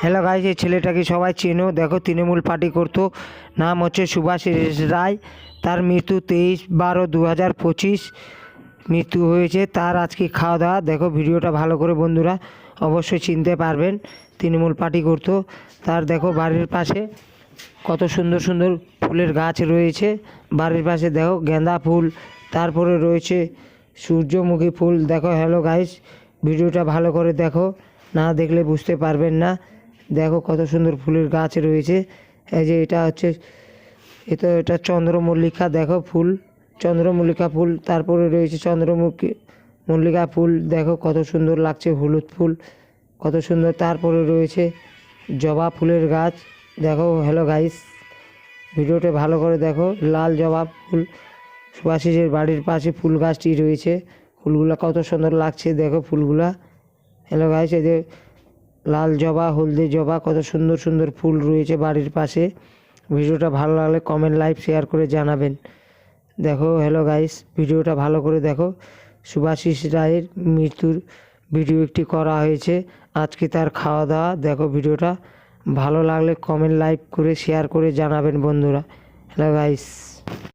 Hello guys এই ছেলেটাকে সবাই চেনো। দেখো, তৃণমূল পার্টি করতো। নাম হচ্ছে সুভাষ রায়। তার মৃত্যু তেইশ বারো দু হাজার পঁচিশ। মৃত্যু হয়েছে, তার আজকে খাওয়া দাওয়া দেখো, ভিডিওটা ভালো করে বন্ধুরা অবশ্যই চিনতে পারবেন। তৃণমূল পার্টি করতো। তার দেখো, বাড়ির পাশে কত সুন্দর সুন্দর ফুলের গাছ রয়েছে। বাড়ির পাশে দেখো, গাঁদা ফুল। তারপরে রয়েছে সূর্যমুখী ফুল। দেখো, হ্যালো গাইস ভিডিওটা ভালো করে দেখো। না দেখলে বুঝতে পারবেন না। দেখো কত সুন্দর ফুলের গাছ রয়েছে। এই যে এটা হচ্ছে এটা এটা চন্দ্রমল্লিকা, দেখো ফুল, চন্দ্রমল্লিকা ফুল, তারপরে রয়েছে চন্দ্রমুখী মল্লিকা ফুল, দেখো কত সুন্দর লাগছে হলুদ ফুল, কত সুন্দর। তারপরে রয়েছে জবা ফুলের গাছ, দেখো হ্যালো গাইস ভিডিওটা ভালো করে দেখো, লাল জবা ফুল সুভাষিসের বাড়ির পাশে ফুল গাছটি রয়েছে, ফুলগুলা কত সুন্দর লাগছে, দেখো ফুলগুলা হ্যালো গাইস এই যে লাল জবা, হলদে জবা, কত সুন্দর সুন্দর ফুল রয়েছে বাড়ির পাশে। ভিডিওটা ভালো লাগলে কমেন্ট লাইভ শেয়ার করে জানাবেন। দেখো হ্যালো গাইস ভিডিওটা ভালো করে দেখো। সুভাষিস রায়ের মৃত্যুর ভিডিও একটি করা হয়েছে। আজকে তার খাওয়া দাওয়া, দেখো ভিডিওটা। ভালো লাগলে কমেন্ট লাইক করে শেয়ার করে জানাবেন বন্ধুরা। Hello guys